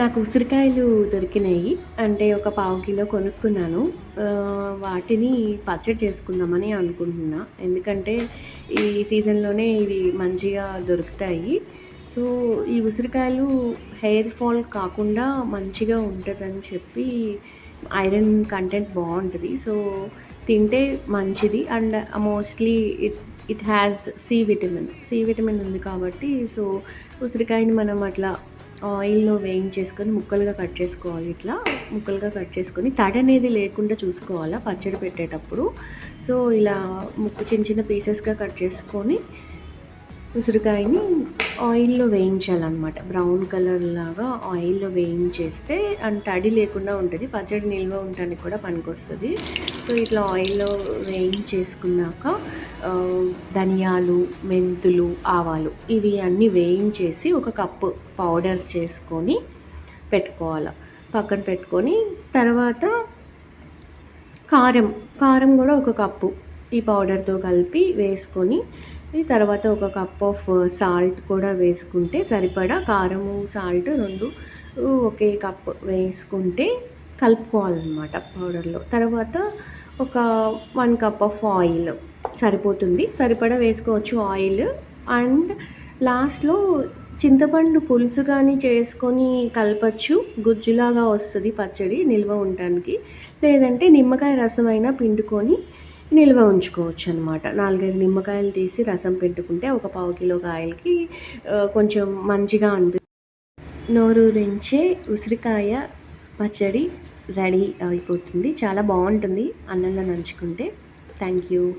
నాకు ఉసిరికాయలు దొరికినాయి. అంటే ఒక పావు కిలో కొనుక్కున్నాను. వాటిని పచ్చడి చేసుకుందామని అనుకుంటున్నా. ఎందుకంటే ఈ సీజన్లోనే ఇవి మంచిగా దొరుకుతాయి. సో ఈ ఉసిరికాయలు హెయిర్ ఫాల్ కాకుండా మంచిగా ఉంటుందని చెప్పి ఐరన్ కంటెంట్ బాగుంటుంది. సో తింటే మంచిది. And mostly it it has C vitamin. C vitamin ఉంది కాబట్టి సో ఉసిరికాయని మనం అట్లా ఆయిల్లో వేయించేసుకొని ముక్కలుగా కట్ చేసుకోవాలి ఇట్లా. ముక్కలుగా కట్ చేసుకొని తడి అనేది లేకుండా చూసుకోవాలా పచ్చడి పెట్టేటప్పుడు. సో ఇలా ముక్కు చిన్న చిన్న పీసెస్గా కట్ చేసుకొని ఉసిరికాయని ఆయిల్లో వేయించాలన్నమాట. బ్రౌన్ కలర్ లాగా ఆయిల్లో వేయించేస్తే అండ్ తడి లేకుండా ఉంటుంది. పచ్చడి నిల్వ ఉండడానికి కూడా పనికొస్తుంది. సో ఇట్లా ఆయిల్లో వేయించేసుకున్నాక ధనియాలు మెంతులు ఆవాలు ఇవి అన్నీ వేయించేసి ఒక కప్పు పౌడర్ చేసుకొని పెట్టుకోవాలి. పక్కన పెట్టుకొని తర్వాత కారం కారం కూడా ఒక కప్పు ఈ పౌడర్తో కలిపి వేసుకొని తర్వాత ఒక కప్ ఆఫ్ సాల్ట్ కూడా వేసుకుంటే సరిపడా కారము సాల్ట్ రెండు ఒకే కప్ వేసుకుంటే కలుపుకోవాలన్నమాట పౌడర్లో. తర్వాత ఒక వన్ కప్ ఆఫ్ ఆయిల్ సరిపోతుంది. సరిపడా వేసుకోవచ్చు ఆయిల్. అండ్ లాస్ట్లో చింతపండు పులుసు కానీ చేసుకొని కలపచ్చు. గుజ్జులాగా వస్తుంది పచ్చడి నిల్వ ఉండడానికి. లేదంటే నిమ్మకాయ రసం అయినా పిండుకొని నిల్వ ఉంచుకోవచ్చు అనమాట నాలుగైదు నిమ్మకాయలు తీసి రసం పెట్టుకుంటే ఒక పావు కిలో కాయలకి కొంచెం మంచిగా అనిపి నోరూరించే ఉసిరికాయ పచ్చడి రెడీ అయిపోతుంది. చాలా బాగుంటుంది అన్నంలో నంచుకుంటే. Thank you.